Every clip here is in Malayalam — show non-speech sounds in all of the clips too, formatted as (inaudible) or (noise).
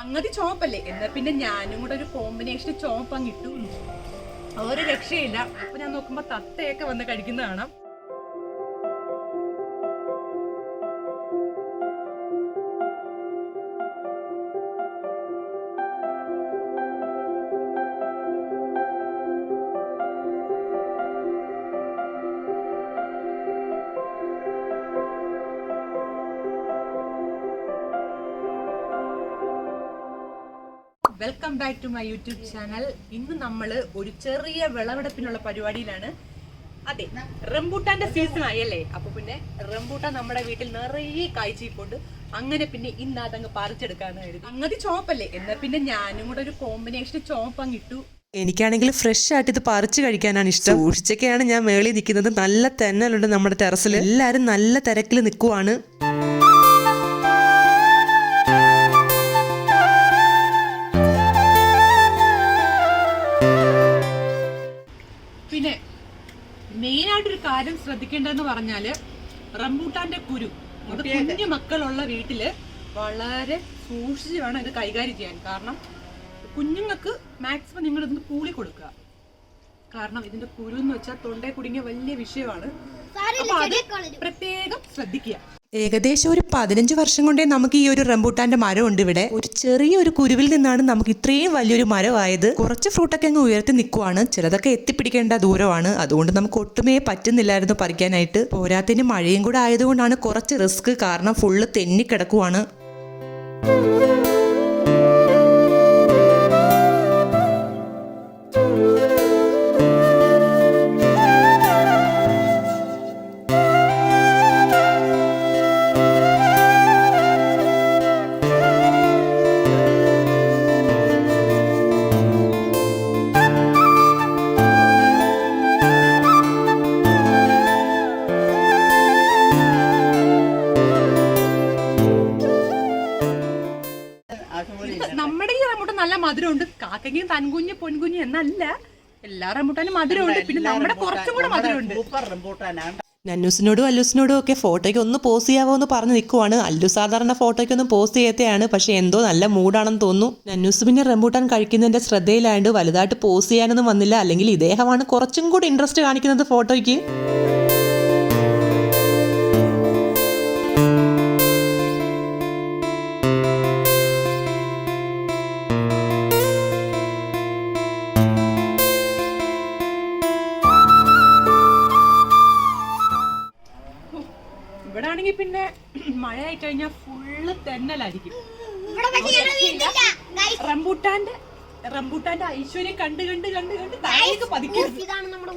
സംഗതി ചോപ്പല്ലേ എന്നാ പിന്നെ ഞാനും കൂടെ ഒരു കോമ്പിനേഷൻ ചോപ്പ് അങ്ങ് ഇട്ടു. ഒരു രക്ഷയില്ല. അപ്പൊ ഞാൻ നോക്കുമ്പോ തത്തയൊക്കെ വന്ന് കഴിക്കുന്ന കാണാം. Welcome back to my YouTube channel ഇന്ന് നമ്മൾ ഒരു ചെറിയ വിളവെടുപ്പിനുള്ള പരിപാടിയിലാണ്. അതെ റംബൂട്ടാന്റെ സീസൺ ആയല്ലേ അപ്പൊ പിന്നെ റംബൂട്ടാൻ നമ്മുടെ വീട്ടിൽ നിറയെ കായ്ച്ചിപ്പോണ്ട് അങ്ങനെ പിന്നെ ഇന്ന് അതങ്ങ് പറിച്ചെടുക്കാന്നായിരുന്നു അങ്ങനെ ചോപ്പല്ലേ എന്നാ പിന്നെ ഞാനും കൂടെ ഒരു കോമ്പിനേഷൻ ചോപ്പ് അങ്ങ് ഇട്ടു. എനിക്കാണെങ്കിൽ ഫ്രഷ് ആയിട്ട് ഇത് പറിച്ച് കഴിക്കാനാണ് ഇഷ്ടം. സൂക്ഷിച്ചൊക്കെയാണ് ഞാൻ മേളി നിൽക്കുന്നത്. നല്ല തെന്നലുണ്ട് നമ്മുടെ ടെറസിൽ എല്ലാവരും നല്ല തിരക്കിൽ നിൽക്കുവാണ്. കാര്യം ശ്രദ്ധിക്കേണ്ടതെന്ന് പറഞ്ഞാൽ റംബൂട്ടാന്റെ കുരു അത് കുഞ്ഞു മക്കളുള്ള വീട്ടിൽ വളരെ സൂക്ഷിച്ച് വേണം ഇത് കൈകാര്യം ചെയ്യാൻ. കാരണം കുഞ്ഞുങ്ങൾക്ക് മാക്സിമം നിങ്ങൾ ഇതിന് കൂളി കൊടുക്കുക. കാരണം ഇതിന്റെ കുരു എന്ന് വെച്ചാൽ തൊണ്ടേ കുടുങ്ങിയ വലിയ വിഷയമാണ്. അപ്പൊ അത് പ്രത്യേകം ശ്രദ്ധിക്കുക. ഏകദേശം ഒരു പതിനഞ്ച് വർഷം കൊണ്ടേ നമുക്ക് ഈ ഒരു റംബൂട്ടാന്റെ മരം ഉണ്ട് ഇവിടെ. ഒരു ചെറിയ ഒരു കുരുവിൽ നിന്നാണ് നമുക്ക് ഇത്രയും വലിയൊരു മരമായത്. കുറച്ച് ഫ്രൂട്ടൊക്കെ അങ്ങ് ഉയർത്തി നിൽക്കുവാണ് ചിലതൊക്കെ എത്തിപ്പിടിക്കേണ്ട ദൂരമാണ്. അതുകൊണ്ട് നമുക്ക് ഒട്ടുമേ പറ്റുന്നില്ലായിരുന്നു പറിക്കാനായിട്ട്. പോരാത്തിന് മഴയും കൂടെ ആയതുകൊണ്ടാണ് കുറച്ച് റിസ്ക് കാരണം ഫുള്ള് തെന്നിക്കിടക്കുവാണ്. നമ്മുടെ ഈ റംബൂട്ടാൻ നല്ല മധുരമുണ്ട്. കാക്കയ്ക്കും തൻകുഞ്ഞ് പൊൻകുഞ്ഞ് എന്നല്ല. എല്ലാ റംബൂട്ടാനും മധുരമുണ്ട്. പിന്നെ നമ്മുടെ കുറച്ചും കൂടെ മധുരമുണ്ട്. റംബൂട്ടാനാണ് നന്നൂസിനോടും അല്ലൂസിനോടും ഒക്കെ ഫോട്ടോയ്ക്ക് ഒന്ന് പോസ് ചെയ്യാവോ എന്ന് പറഞ്ഞ് നിൽക്കുവാണ് അല്ലു സാധാരണ ഫോട്ടോയ്ക്ക് ഒന്നും പോസ് ചെയ്യത്തെയാണ്. പക്ഷെ എന്തോ നല്ല മൂഡാണെന്ന് തോന്നുന്നു. നന്നൂസ് പിന്നെ റംബൂട്ടാൻ കഴിക്കുന്നതിന്റെ ശ്രദ്ധയിലായത് വലുതായിട്ട് പോസ് ചെയ്യാനൊന്നും വന്നില്ല. അല്ലെങ്കിൽ ഇദ്ദേഹമാണ് കുറച്ചും കൂടി ഇൻട്രസ്റ്റ് കാണിക്കുന്നത് ഫോട്ടോയ്ക്ക്. മഴ ആയി കഴിഞ്ഞാൽ ഫുള്ള് തെന്നലായിരിക്കും റംബൂട്ടാന്റെ റംബൂട്ടാന്റെ ഐശ്വര്യം കണ്ട് കണ്ട് കണ്ട് കണ്ട് താഴേക്ക് പതിക്കരുത്. ഇതാണ് നമ്മുടെ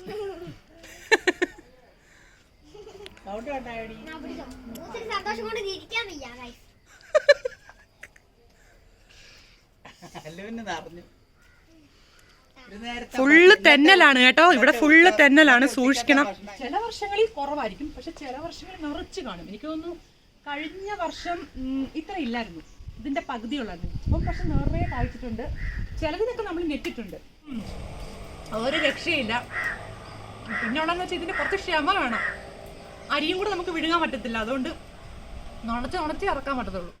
(laughs) സന്തോഷം കൊണ്ട് ഇരിക്കാൻ വയ്യ. (laughs) അല്ലുവിന് നിറഞ്ഞു. ഫുള്ള് തെന്നലാണ് കേട്ടോ. ഇവിടെ ഫുള്ള് തെന്നലാണ് സൂക്ഷിക്കണം. ചില വർഷങ്ങളിൽ കുറവായിരിക്കും. പക്ഷെ ചില വർഷങ്ങളിൽ നിറച്ച് കാണും. എനിക്ക് തോന്നുന്നു കഴിഞ്ഞ വർഷം ഇത്ര ഇല്ലായിരുന്നു. ഇതിന്റെ പകുതി ഉള്ളായിരുന്നു ഇപ്പം പക്ഷെ നിറയെ കായ്ച്ചിട്ടുണ്ട്. ചിലതിനൊക്കെ നമ്മൾ നെറ്റിട്ടുണ്ട് ഒരു രക്ഷയില്ല. പിന്നെ ഉള്ളതെന്ന് വെച്ചാൽ ഇതിന്റെ കുറച്ച് ക്ഷമ വേണം. അരിയും കൂടെ നമുക്ക് വിഴുങ്ങാൻ പറ്റത്തില്ല. അതുകൊണ്ട് നുണച്ച് നുണച്ച് ഇറക്കാൻ പറ്റത്തുള്ളൂ.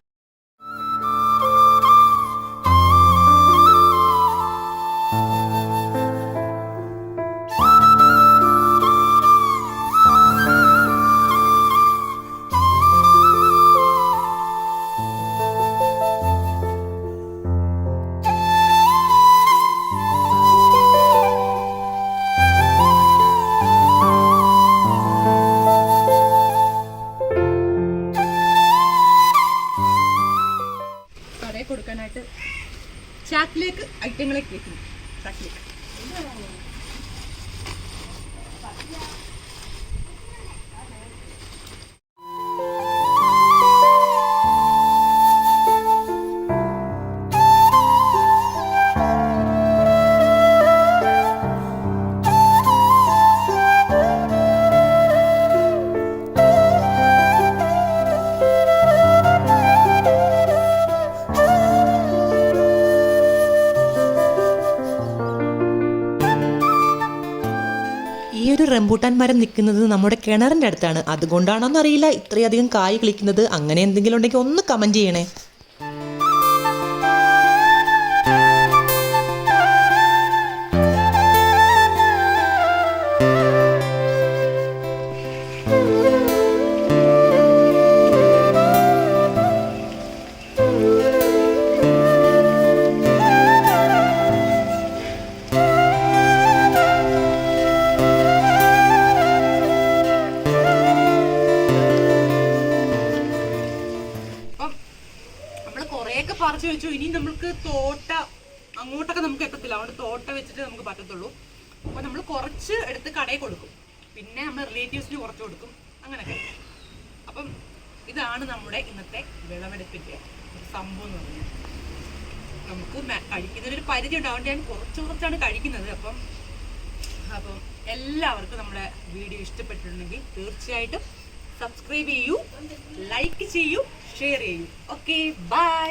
Sakit. Sakit. റംബൂട്ടാൻ മരം നിൽക്കുന്നത് നമ്മുടെ കിണറിന്റെ അടുത്താണ്. അതുകൊണ്ടാണോ എന്നറിയില്ല ഇത്രയധികം കായ് കളിക്കുന്നത്. അങ്ങനെ എന്തെങ്കിലും ഉണ്ടെങ്കിൽ ഒന്ന് കമന്റ് ചെയ്യണേ. പറിച്ചു വെച്ചു ഇനി നമ്മൾക്ക് തോട്ട അങ്ങോട്ടൊക്കെ നമുക്ക് എത്തത്തില്ല. അതുകൊണ്ട് തോട്ട വെച്ചിട്ട് നമുക്ക് പറ്റത്തുള്ളൂ. അപ്പൊ നമ്മൾ കുറച്ച് എടുത്ത് കടയിൽ കൊടുക്കും. പിന്നെ നമ്മൾ റിലേറ്റീവ്സിന് കുറച്ച് കൊടുക്കും. അങ്ങനെയൊക്കെ. അപ്പം ഇതാണ് നമ്മുടെ ഇന്നത്തെ വിളവെടുപ്പിന്റെ ഒരു സംഭവം എന്ന് പറഞ്ഞാൽ. നമുക്ക് കഴിക്കുന്നതിനൊരു പരിധി ഉണ്ട്. അതുകൊണ്ട് ഞാൻ കുറച്ച് കുറച്ചാണ് കഴിക്കുന്നത്. അപ്പം അപ്പം എല്ലാവർക്കും നമ്മുടെ വീഡിയോ ഇഷ്ടപ്പെട്ടിട്ടുണ്ടെങ്കിൽ തീർച്ചയായിട്ടും സബ്സ്ക്രൈബ് ചെയ്യൂ ലൈക്ക് ചെയ്യൂ ഷെയർ ചെയ്യൂ. Okay bye